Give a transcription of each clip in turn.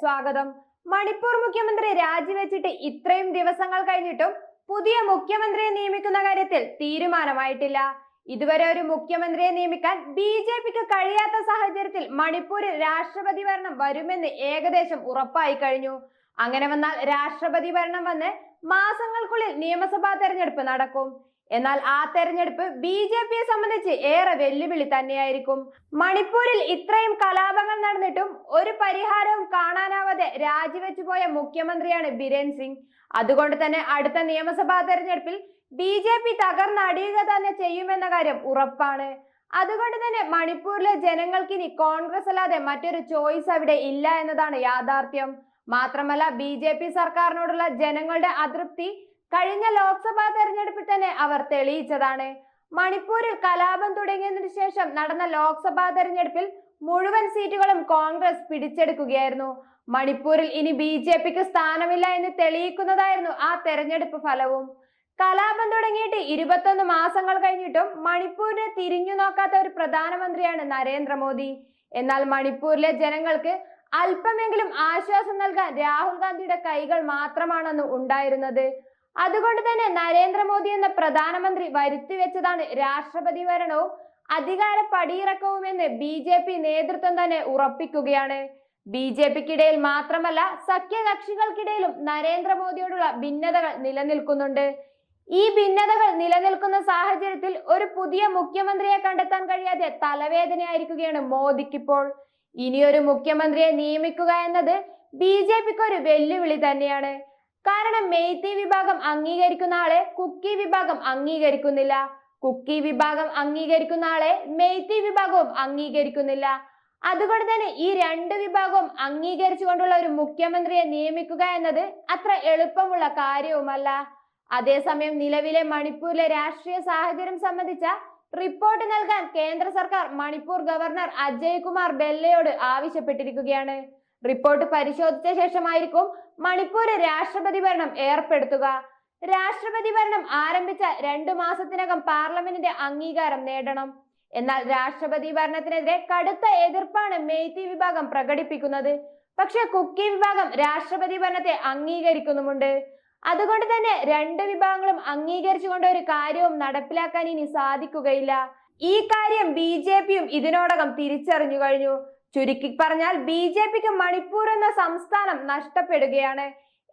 സ്വാഗതം. മണിപ്പൂർ മുഖ്യമന്ത്രി രാജിവെച്ചിട്ട് ഇത്രയും ദിവസങ്ങൾ കഴിഞ്ഞിട്ടും പുതിയ മുഖ്യമന്ത്രിയെ നിയമിക്കുന്ന കാര്യത്തിൽ തീരുമാനമായിട്ടില്ല. ഇതുവരെ ഒരു മുഖ്യമന്ത്രിയെ നിയമിക്കാൻ ബി ജെ പിക്ക് കഴിയാത്ത സാഹചര്യത്തിൽ മണിപ്പൂരിൽ രാഷ്ട്രപതി ഭരണം വരുമെന്ന് ഏകദേശം ഉറപ്പായി കഴിഞ്ഞു. അങ്ങനെ വന്നാൽ രാഷ്ട്രപതി ഭരണം വന്ന് മാസങ്ങൾക്കുള്ളിൽ നിയമസഭാ തെരഞ്ഞെടുപ്പ് നടക്കും. എന്നാൽ ആ തെരഞ്ഞെടുപ്പ് ബി ജെ പിയെ സംബന്ധിച്ച് ഏറെ വെല്ലുവിളി തന്നെയായിരിക്കും. മണിപ്പൂരിൽ ഇത്രയും കലാപങ്ങൾ നടന്നിട്ടും ഒരു പരിഹാരവും കാണാനാവാതെ രാജിവെച്ചു പോയ മുഖ്യമന്ത്രിയാണ് ബിരേൻ സിംഗ്. അതുകൊണ്ട് തന്നെ അടുത്ത നിയമസഭാ തെരഞ്ഞെടുപ്പിൽ ബി ജെ പി തകർന്നടിയുക തന്നെ ചെയ്യുമെന്ന കാര്യം ഉറപ്പാണ്. അതുകൊണ്ട് തന്നെ മണിപ്പൂരിലെ ജനങ്ങൾക്ക് ഇനി കോൺഗ്രസ് അല്ലാതെ മറ്റൊരു ചോയ്സ് അവിടെ ഇല്ല എന്നതാണ് യാഥാർത്ഥ്യം. മാത്രമല്ല ബി സർക്കാരിനോടുള്ള ജനങ്ങളുടെ അതൃപ്തി കഴിഞ്ഞ ലോക്സഭാ തെരഞ്ഞെടുപ്പിൽ തന്നെ അവർ തെളിയിച്ചതാണ്. മണിപ്പൂരിൽ കലാപം തുടങ്ങിയതിനു ശേഷം നടന്ന ലോക്സഭാ തെരഞ്ഞെടുപ്പിൽ മുഴുവൻ സീറ്റുകളും കോൺഗ്രസ് പിടിച്ചെടുക്കുകയായിരുന്നു. മണിപ്പൂരിൽ ഇനി ബി ജെ പിക്ക് സ്ഥാനമില്ല എന്ന് തെളിയിക്കുന്നതായിരുന്നു ആ തെരഞ്ഞെടുപ്പ് ഫലവും. കലാപം തുടങ്ങിയിട്ട് ഇരുപത്തൊന്ന് മാസങ്ങൾ കഴിഞ്ഞിട്ടും മണിപ്പൂരിനെ തിരിഞ്ഞു നോക്കാത്ത ഒരു പ്രധാനമന്ത്രിയാണ് നരേന്ദ്രമോദി. എന്നാൽ മണിപ്പൂരിലെ ജനങ്ങൾക്ക് അല്പമെങ്കിലും ആശ്വാസം നൽകാൻ രാഹുൽ ഗാന്ധിയുടെ കൈകൾ മാത്രമാണെന്ന് ഉണ്ടായിരുന്നത്. അതുകൊണ്ട് തന്നെ നരേന്ദ്രമോദി എന്ന പ്രധാനമന്ത്രി വരുത്തിവെച്ചതാണ് രാഷ്ട്രപതി ഭരണവും അധികാര പടിയിറക്കവും എന്ന് ബി ജെ പി നേതൃത്വം തന്നെ ഉറപ്പിക്കുകയാണ്. ബി ജെ പിക്കിടയിൽ മാത്രമല്ല സഖ്യകക്ഷികൾക്കിടയിലും നരേന്ദ്രമോദിയോടുള്ള ഭിന്നതകൾ നിലനിൽക്കുന്നുണ്ട്. ഈ ഭിന്നതകൾ നിലനിൽക്കുന്ന സാഹചര്യത്തിൽ ഒരു പുതിയ മുഖ്യമന്ത്രിയെ കണ്ടെത്താൻ കഴിയാതെ തലവേദനയായിരിക്കുകയാണ് മോദിക്കിപ്പോൾ. ഇനിയൊരു മുഖ്യമന്ത്രിയെ നിയമിക്കുക എന്നത് ബി ജെ പിക്ക് ഒരു വെല്ലുവിളി തന്നെയാണ്. കാരണം മെയ്ത്തി വിഭാഗം അംഗീകരിക്കുന്ന ആളെ കുക്കി വിഭാഗം അംഗീകരിക്കുന്നില്ല. കുക്കി വിഭാഗം അംഗീകരിക്കുന്ന ആളെ മെയ്ത്തി വിഭാഗവും അംഗീകരിക്കുന്നില്ല. അതുകൊണ്ട് തന്നെ ഈ രണ്ട് വിഭാഗവും അംഗീകരിച്ചുകൊണ്ടുള്ള ഒരു മുഖ്യമന്ത്രിയെ നിയമിക്കുക എന്നത് അത്ര എളുപ്പമുള്ള കാര്യവുമല്ല. അതേസമയം നിലവിലെ മണിപ്പൂരിലെ രാഷ്ട്രീയ സാഹചര്യം സംബന്ധിച്ച റിപ്പോർട്ട് നൽകാൻ കേന്ദ്ര സർക്കാർ മണിപ്പൂർ ഗവർണർ അജയ് കുമാർ ബെല്ലയോട് ആവശ്യപ്പെട്ടിരിക്കുകയാണ്. റിപ്പോർട്ട് പരിശോധിച്ച ശേഷമായിരിക്കും മണിപ്പൂർ രാഷ്ട്രപതി ഭരണം ഏർപ്പെടുത്തുക. രാഷ്ട്രപതി ഭരണം ആരംഭിച്ച രണ്ടു മാസത്തിനകം പാർലമെന്റിന്റെ അംഗീകാരം നേടണം. എന്നാൽ രാഷ്ട്രപതി ഭരണത്തിനെതിരെ കടുത്ത എതിർപ്പാണ് മെയ്തി വിഭാഗം പ്രകടിപ്പിക്കുന്നത്. പക്ഷെ കുക്കി വിഭാഗം രാഷ്ട്രപതി ഭരണത്തെ അംഗീകരിക്കുന്നുമുണ്ട്. അതുകൊണ്ട് തന്നെ രണ്ട് വിഭാഗങ്ങളും അംഗീകരിച്ചുകൊണ്ട് ഒരു കാര്യവും നടപ്പിലാക്കാൻ ഇനി സാധിക്കുകയില്ല. ഈ കാര്യം ബി ജെ പിയും ഇതിനോടകം തിരിച്ചറിഞ്ഞു കഴിഞ്ഞു. ചുരുക്കി പറഞ്ഞാൽ ബി ജെ പിക്ക് മണിപ്പൂർ എന്ന സംസ്ഥാനം നഷ്ടപ്പെടുകയാണ്.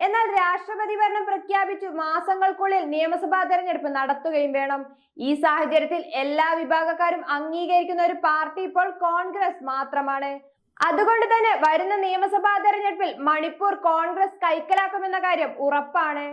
എന്നാൽ രാഷ്ട്രപതി ഭരണം പ്രഖ്യാപിച്ചു മാസങ്ങൾക്കുള്ളിൽ നിയമസഭാ തെരഞ്ഞെടുപ്പ് നടത്തുകയും വേണം. ഈ സാഹചര്യത്തിൽ എല്ലാ വിഭാഗക്കാരും അംഗീകരിക്കുന്ന ഒരു പാർട്ടി ഇപ്പോൾ കോൺഗ്രസ് മാത്രമാണ്. അതുകൊണ്ട് തന്നെ വരുന്ന നിയമസഭാ തെരഞ്ഞെടുപ്പിൽ മണിപ്പൂർ കോൺഗ്രസ് കൈക്കലാക്കുമെന്ന കാര്യം ഉറപ്പാണ്.